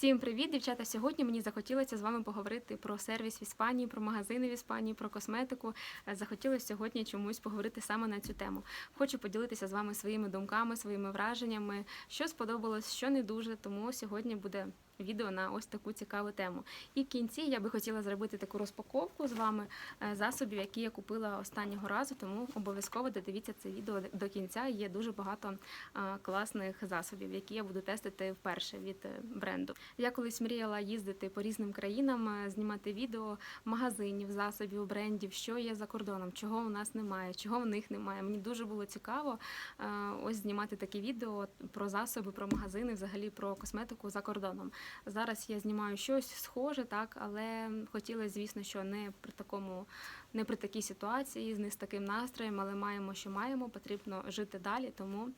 Всім привіт, дівчата! Сьогодні мені захотілося з вами поговорити про сервіс в Іспанії, про магазини в Іспанії, про косметику. Е, Захотілося сьогодні чомусь поговорити саме на цю тему. Хочу поділитися з вами своїми думками, своїми враженнями, що сподобалось, що не дуже. Тому сьогодні буде відео на ось таку цікаву тему. І в кінці я би хотіла зробити таку розпаковку з вами е, засобів, які я купила останнього разу. Тому обов'язково додивіться це відео до кінця. Є дуже багато класних засобів, які я буду тестити вперше від е, бренду. Я колись мріяла їздити по різним країнам, е, знімати відео магазинів, засобів, брендів, що є за кордоном, чого у нас немає, чого в них немає. Мені дуже було цікаво е, ось знімати такі відео про засоби, про магазини, взагалі про косметику за кордоном. Зараз я знімаю щось схоже, так, але хотілося, звісно, що не при такому, не при такій ситуації, не з таким настроєм, але маємо, що маємо, потрібно жити далі. Тому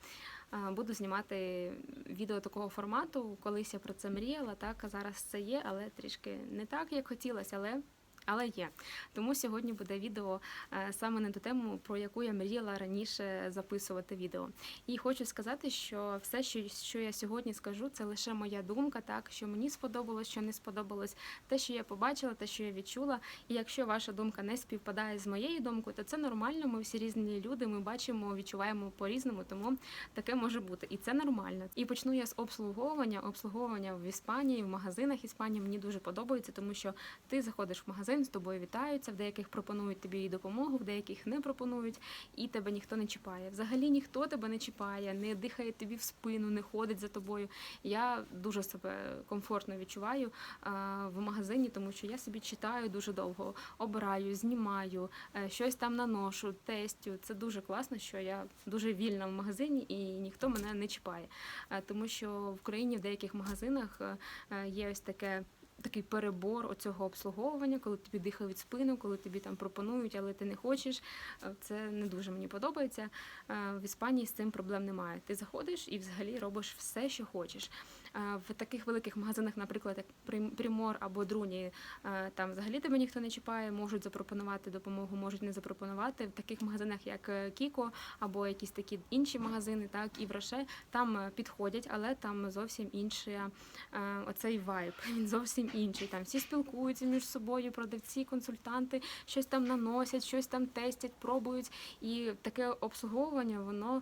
е, буду знімати відео такого формату. Колись я про це мріяла, так, зараз це є, але трішки не так, як хотілося, але. Але є. Тому сьогодні буде відео е, саме на ту тему, про яку я мріяла раніше записувати відео. І хочу сказати, що все, що, я сьогодні скажу, це лише моя думка, так що мені сподобалось, що не сподобалось, те, що я побачила, те, що я відчула. І якщо ваша думка не співпадає з моєю думкою, то це нормально. Ми всі різні люди, ми бачимо, відчуваємо по-різному, тому таке може бути. І це нормально. І почну я з обслуговування. Обслуговування в Іспанії, в магазинах Іспанії мені дуже подобається, тому що ти заходиш в магазин, з тобою вітаються, в деяких пропонують тобі допомогу, в деяких не пропонують, і тебе ніхто не чіпає. Взагалі ніхто тебе не чіпає, не дихає тобі в спину, не ходить за тобою. Я дуже себе комфортно відчуваю а, в магазині, тому що я собі читаю дуже довго, обираю, знімаю, е, щось там наношу, тестю. Це дуже класно, що я дуже вільна в магазині і ніхто мене не чіпає. Е, Тому що в країні в деяких магазинах е, е, є ось таке такий перебор оцього обслуговування, коли тобі дихають спину, коли тобі там пропонують, але ти не хочеш. Е, Це не дуже мені подобається. Е, В Іспанії з цим проблем немає. Ти заходиш і взагалі робиш все, що хочеш. В таких великих магазинах, наприклад, як Прим- Примор або Друні, е, там взагалі тебе ніхто не чіпає, можуть запропонувати допомогу, можуть не запропонувати. В таких магазинах, як е, Кіко або якісь такі інші магазини, так і в Роше, там е, підходять, але там зовсім інший оцей вайб. Він зовсім інший. Там всі спілкуються між собою, продавці, консультанти, щось там наносять, щось там тестять, пробують. І таке обслуговування, воно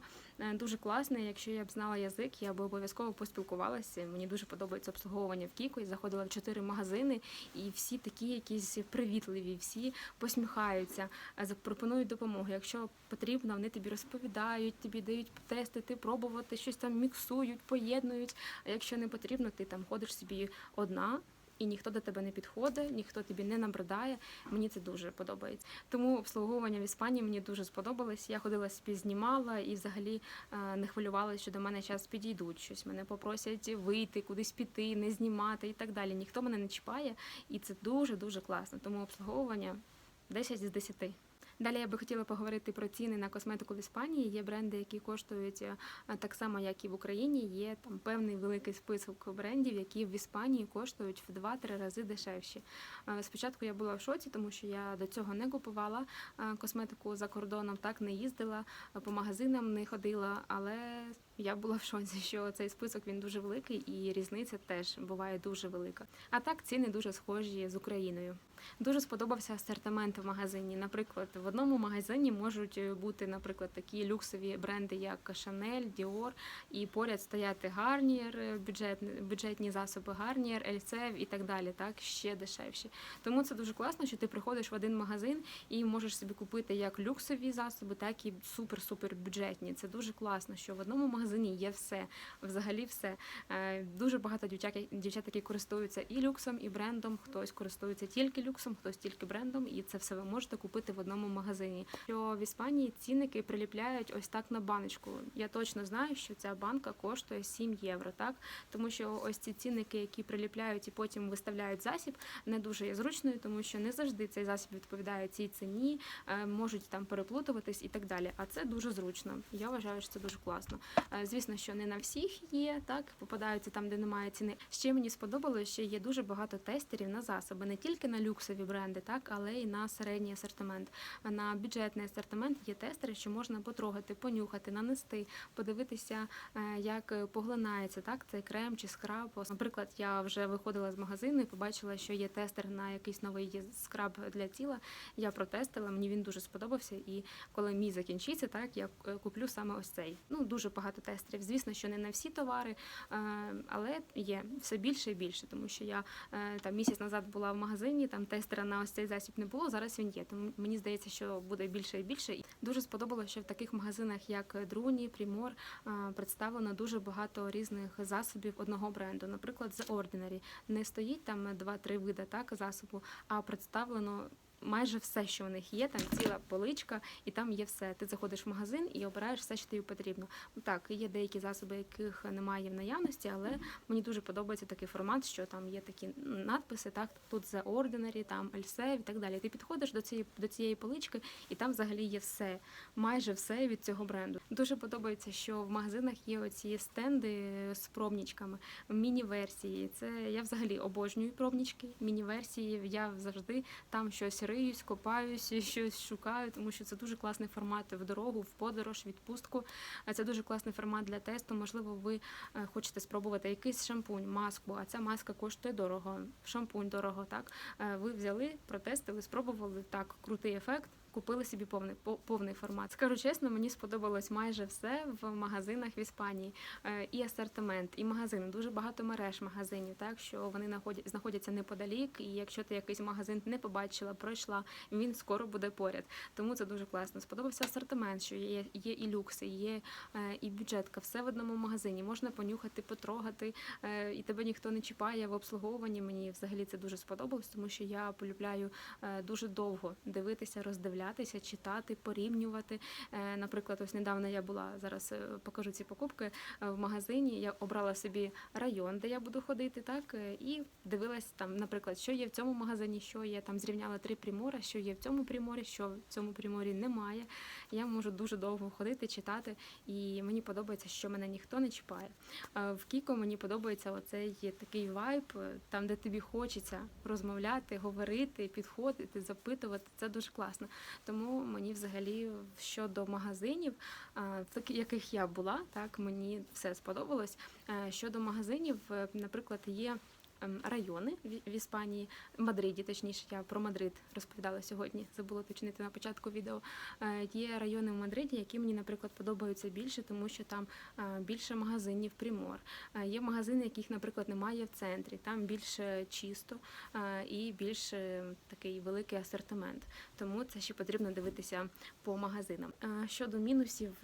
дуже класне. Якщо я б знала язик, я б обов'язково поспілкувалася. Мені дуже подобається обслуговування в Кіко. Я заходила в чотири магазини, і всі такі якісь привітливі, всі посміхаються, е, запропонують допомогу. Якщо потрібно, вони тобі розповідають, тобі дають тестити, пробувати, щось там міксують, поєднують. А якщо не потрібно, ти там ходиш собі одна. І ніхто до тебе не підходить, ніхто тобі не набридає. Мені це дуже подобається. Тому обслуговування в Іспанії мені дуже сподобалось. Я ходила спізнімала і взагалі е, не хвилювалася, що до мене час підійдуть, щось мене попросять вийти, кудись піти, не знімати і так далі. Ніхто мене не чіпає, і це дуже дуже класно. Тому обслуговування 10 з 10. Далі я би хотіла поговорити про ціни на косметику в Іспанії. Є бренди, які коштують е, так само, як і в Україні. Є там певний великий список брендів, які в Іспанії коштують в 2-3 рази дешевші. Е, Спочатку я була в шоці, тому що я до цього не купувала е, косметику за кордоном, так не їздила, по магазинам не ходила, але я була в шоці, що цей список він дуже великий і різниця теж буває дуже велика. А так ціни дуже схожі з Україною. Дуже сподобався асортимент в магазині. Наприклад, в одному магазині можуть бути, наприклад, такі люксові бренди, як Chanel, Dior, і поряд стояти Garnier, бюджетні, бюджетні засоби Garnier, Elsev і так далі, так ще дешевші. Тому це дуже класно, що ти приходиш в один магазин і можеш собі купити як люксові засоби, так і супер-супер бюджетні. Це дуже класно, що в одному магазині є все, взагалі все. Е, Дуже багато дівчат, дівчат, які користуються і люксом, і брендом. Хтось користується тільки люксом, хтось тільки брендом, і це все ви можете купити в одному магазині. Що в Іспанії цінники приліпляють ось так на баночку. Я точно знаю, що ця банка коштує 7 євро, так тому що ось ці цінники, які приліпляють і потім виставляють засіб, не дуже є зручною, тому що не завжди цей засіб відповідає цій ціні, е, можуть там переплутуватись і так далі. А це дуже зручно. Я вважаю, що це дуже класно. Е, Звісно, що не на всіх є, так попадаються там, де немає ціни. Ще мені сподобалося, що є дуже багато тестерів на засоби, не тільки на люксові бренди, так але й на середній асортимент. На бюджетний асортимент є тестери, що можна потрогати, понюхати, нанести, подивитися, е, як поглинається так цей крем чи скраб. Наприклад, я вже виходила з магазину і побачила, що є тестер на якийсь новий скраб для тіла. Я протестила, мені він дуже сподобався. І коли мій закінчиться, так я е, куплю саме ось цей. Ну дуже багато тестерів. Звісно, що не на всі товари, е, але є все більше і більше, тому що я е, там місяць назад була в магазині, там тестера на ось цей засіб не було. Зараз він є. Тому мені здається, що буде більше і більше. І дуже сподобалося, що в таких магазинах, як Друні, Примор, е, представлено дуже багато різних засобів одного бренду. Наприклад, The Ordinary. Не стоїть там два-три види так засобу, а представлено. Майже все, що у них є, там ціла поличка, і там є все. Ти заходиш в магазин і обираєш все, що тобі потрібно. Так, є деякі засоби, яких немає в наявності, але мені дуже подобається такий формат, що там є такі надписи, так тут The Ordinary, там Ельсев і так далі. Ти підходиш до цієї до цієї полички, і там взагалі є все, майже все від цього бренду. Дуже подобається, що в магазинах є оці стенди з пробнічками, міні-версії. Це я взагалі обожнюю пробнічки, міні-версії. Я завжди там щось риюсь, копаюсь, щось шукаю, тому що це дуже класний формат в дорогу, в подорож, відпустку. Це дуже класний формат для тесту. Можливо, ви е, хочете спробувати якийсь шампунь, маску, а ця маска коштує дорого, шампунь дорого. Так Е, ви взяли, протестили, спробували так, крутий ефект. Купили собі повний по- повний формат. Скажу чесно, мені сподобалось майже все в магазинах в Іспанії. Е, І асортимент, і магазини. Дуже багато мереж магазинів, так що вони знаходяться неподалік. І якщо ти якийсь магазин не побачила, пройшла, він скоро буде поряд. Тому це дуже класно. Сподобався асортимент, що є, є і люкси, є е, і бюджетка, все в одному магазині. Можна понюхати, потрогати, е, і тебе ніхто не чіпає в обслуговуванні. Мені взагалі це дуже сподобалось, тому що я полюбляю дуже довго дивитися, роздивлятися, читати, порівнювати. Е, Наприклад, ось недавно я була зараз. е, Покажу ці покупки е, в магазині. Я обрала собі район, де я буду ходити, так і дивилась там, наприклад, що є в цьому магазині, що є там. Зрівняла три примори, що є в цьому приморі, що в цьому приморі немає. Я можу дуже довго ходити, читати, і мені подобається, що мене ніхто не чіпає. В Кіко мені подобається оцей такий вайб, там, де тобі хочеться розмовляти, говорити, підходити, запитувати. Це дуже класно. Тому мені взагалі щодо магазинів, в яких я була, так мені все сподобалось. Е, Щодо магазинів, е, наприклад, є. Ем, Райони в Іспанії, Мадриді, точніше, я про Мадрид розповідала сьогодні. Забула уточнити на початку відео. Е, Є райони в Мадриді, які мені, наприклад, подобаються більше, тому що там е, більше магазинів Примор. Е, Є магазини, яких, наприклад, немає в центрі. Там більше чисто і більш такий великий асортимент. Тому це ще потрібно дивитися по магазинам. Щодо мінусів.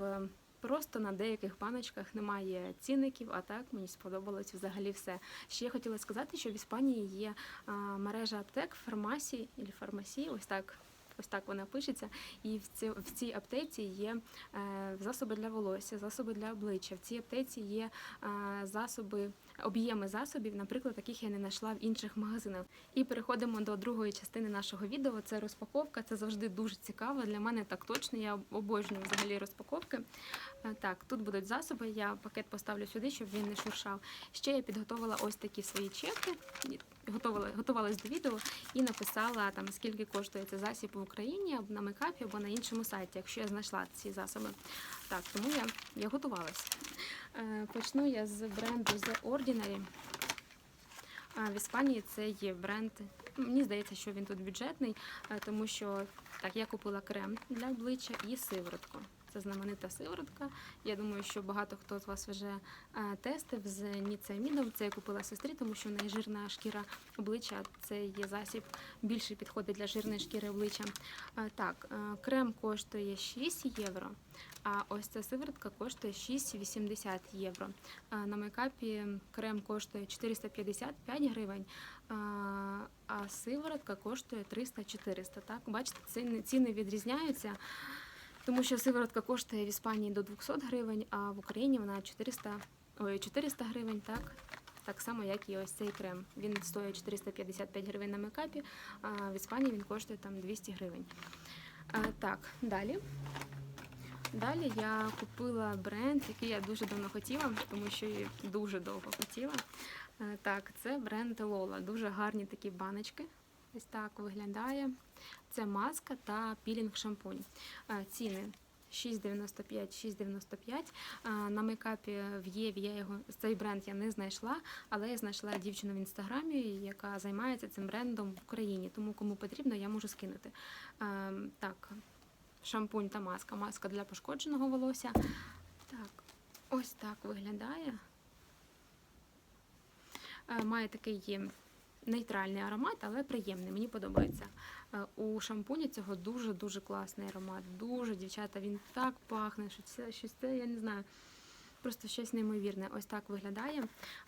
Просто на деяких баночках немає цінників, а так мені сподобалось взагалі все. Ще я хотіла сказати, що в Іспанії є мережа аптек, фармасії і фармасії, ось так. Ось так вона пишеться, і в цій, аптеці є е, засоби для волосся, засоби для обличчя. В цій аптеці є е, засоби, об'єми засобів, наприклад, таких я не знайшла в інших магазинах. І переходимо до другої частини нашого відео. Це розпаковка. Це завжди дуже цікаво. Для мене так точно. Я обожнюю взагалі розпаковки. Е, Так, тут будуть засоби. Я пакет поставлю сюди, щоб він не шуршав. Ще я підготувала ось такі свої чеки. Готувала, готувалась до відео і написала там скільки коштує цей засіб в Україні або на мейкапі, або на іншому сайті, якщо я знайшла ці засоби. Так, тому я, я готувалась. Е, Почну я з бренду The Ordinary. В Іспанії це є бренд. Мені здається, що він тут бюджетний, е, тому що так, я купила крем для обличчя і сиворотку. Це знаменита сиворотка. Я думаю, що багато хто з вас вже е, тестив з ніцеамідом. Це я купила сестрі, тому що в неї жирна шкіра обличчя. Це є засіб більше підходить для жирної шкіри обличчя. Е, Так, е, крем коштує 6 євро, а ось ця сиворотка коштує 6,80 євро. На мейкапі крем коштує 455 гривень, а, сиворотка коштує 300-400. Так, бачите, ціни відрізняються. Тому що сиворотка коштує в Іспанії до 200 гривень, а в Україні вона 400, ой, 400 гривень, так? Так само, як і ось цей крем. Він стоїть 455 гривень на мейкапі, а в Іспанії він коштує там 200 гривень. А, так, далі. Далі я купила бренд, який я дуже давно хотіла, тому що я дуже довго хотіла. Так, це бренд Lola. Дуже гарні такі баночки. Ось так виглядає. Це маска та пілінг шампунь. Е, Ціни 6,95, 6,95. Е, На мейкапі в Єві я його цей бренд я не знайшла, але я знайшла дівчину в інстаграмі, яка займається цим брендом в Україні. Тому кому потрібно, я можу скинути. Е, Так, шампунь та маска. Маска для пошкодженого волосся. Так, ось так виглядає. Має такий нейтральний аромат, але приємний. Мені подобається. Е, У шампуні цього дуже-дуже класний аромат. Дуже, дівчата, він так пахне, що це щось це, я не знаю. Просто щось неймовірне. Ось так виглядає.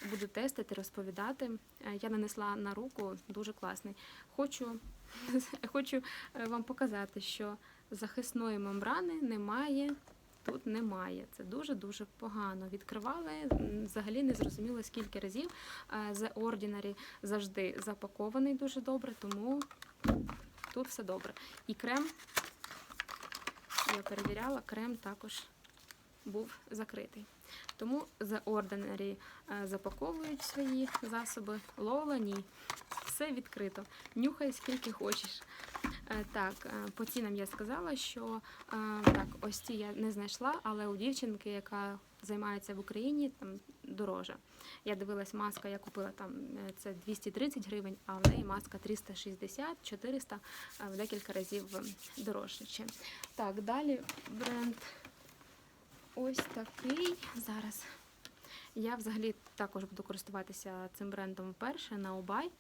Буду тестити, розповідати. Е, Я нанесла на руку, дуже класний. Хочу, хочу е, вам показати, що захисної мембрани немає. Тут немає. Це дуже-дуже погано. Відкривали взагалі не зрозуміло скільки разів. Е, The Ordinary завжди запакований дуже добре, тому тут все добре. І крем, я перевіряла, крем також був закритий. Тому The Ordinary е, запаковують свої засоби. Лола ні. Все відкрито. Нюхай скільки хочеш. Е, Так, е, по цінам я сказала, що е, так, ось ці я не знайшла, але у дівчинки, яка займається в Україні, там дороже. Я дивилась, маска, я купила там це 230 гривень, а в неї маска 360-400 е, в декілька разів дорожче. Так, далі бренд ось такий. Зараз я взагалі також буду користуватися цим брендом вперше на Обай.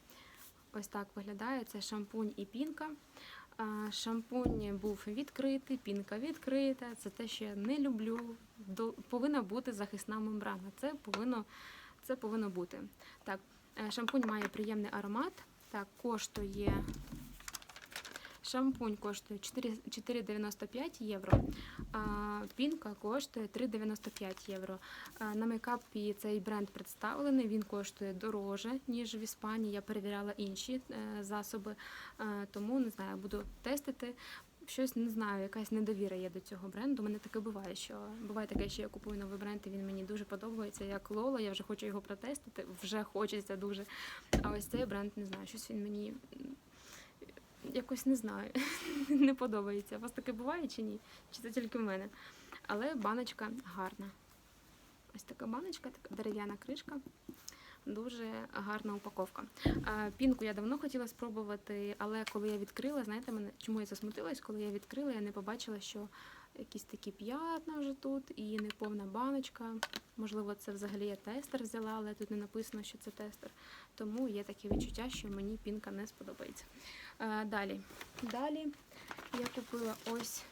Ось так виглядає. Це шампунь і пінка. Шампунь був відкритий, пінка відкрита. Це те, що я не люблю. Повинна бути захисна мембрана. Це повинно, це повинно бути. Так, е, шампунь має приємний аромат. Так, коштує. Шампунь коштує 4,95 євро, а пінка коштує 3,95 євро. На мейкапі цей бренд представлений, він коштує дороже, ніж в Іспанії. Я перевіряла інші е, засоби, е, тому не знаю, буду тестити. Щось не знаю, якась недовіра є до цього бренду. У мене таке буває, що буває таке, що я купую новий бренд, і він мені дуже подобається. Як Лола, я вже хочу його протестити, вже хочеться дуже. А ось цей бренд не знаю, щось він мені якось не знаю, не подобається. У вас таке буває чи ні? Чи це тільки в мене? Але баночка гарна. Ось така баночка, така дерев'яна кришка. Дуже гарна упаковка. Пінку я давно хотіла спробувати, але коли я відкрила, знаєте, мене чому я засмутилась? Коли я відкрила, я не побачила, що якісь такі п'ятна вже тут і неповна баночка. Можливо, це взагалі я тестер взяла, але тут не написано, що це тестер. Тому є таке відчуття, що мені пінка не сподобається. Далі. Далі я купила ось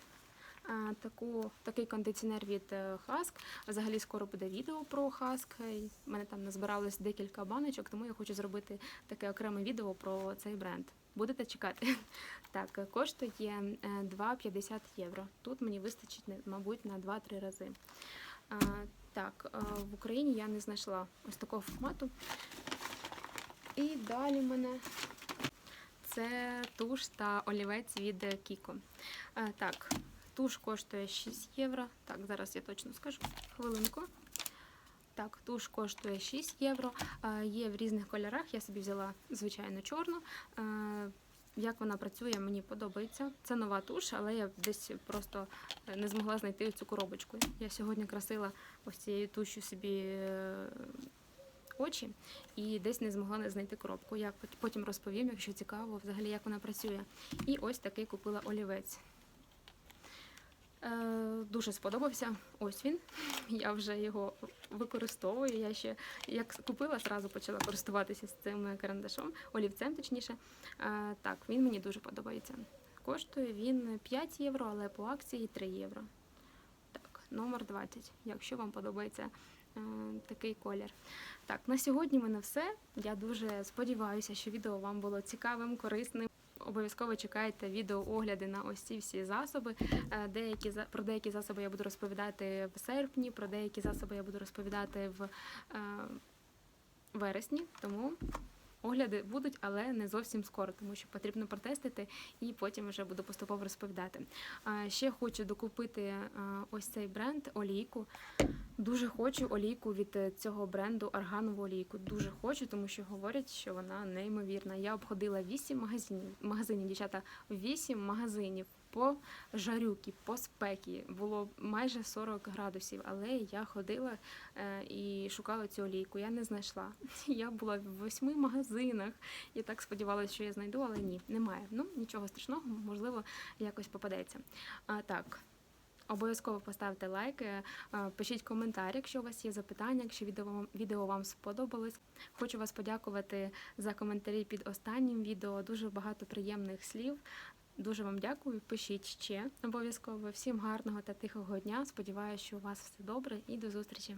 таку, такий кондиціонер від е, Husk. Взагалі скоро буде відео про Husk. І в мене там назбиралось декілька баночок, тому я хочу зробити таке окреме відео про цей бренд. Будете чекати? Так, е, коштує е, 2,50 євро. Тут мені вистачить, мабуть, на 2-3 рази. Так, е, в Україні я не знайшла ось такого формату. І далі мене це туш та олівець від е, Кіко. Е, Так, туш коштує 6 євро. Так, зараз я точно скажу. Хвилинку. Так, туш коштує 6 євро. Є в різних кольорах. Я собі взяла звичайно чорну. Як вона працює, мені подобається. Це нова туш, але я десь просто е, не змогла знайти цю коробочку. Я сьогодні красила ось цією тушю собі е, очі і десь не змогла знайти коробку. Я потім розповім, якщо цікаво, взагалі як вона працює. І ось такий купила олівець. Е, дуже сподобався. Ось він. Я вже його використовую. Я ще як купила, зразу почала користуватися з цим карандашом, олівцем, точніше. Е, так, він мені дуже подобається. Коштує він 5 євро, але по акції 3 євро. Так, номер 20, якщо вам подобається е, такий колір. Так, на сьогодні в мене все. Я дуже сподіваюся, що відео вам було цікавим, корисним. Обов'язково чекайте відеоогляди на ось ці всі засоби. Е, Деякі про деякі засоби я буду розповідати в серпні, про деякі засоби я буду розповідати в е, вересні. Тому огляди будуть, але не зовсім скоро, тому що потрібно протестити і потім вже буду поступово розповідати. А, Ще хочу докупити ось цей бренд олійку. Дуже хочу олійку від е, цього бренду органову олійку. Дуже хочу, тому що говорять, що вона неймовірна. Я обходила 8 магазинів, магазинів, дівчата, 8 магазинів по жарюки, по спекі. Було майже 40 градусів, але я ходила е, і шукала цю олійку. Я не знайшла. Я була в восьми магазинах і так сподівалася, що я знайду, але ні, немає. Ну нічого страшного, можливо, якось попадеться. А так. Обов'язково поставте лайк, е, е, пишіть коментар, якщо у вас є запитання, якщо відео вам, відео вам сподобалось. Хочу вас подякувати за коментарі під останнім відео. Дуже багато приємних слів. Дуже вам дякую. Пишіть ще обов'язково. Всім гарного та тихого дня. Сподіваюся, що у вас все добре і до зустрічі.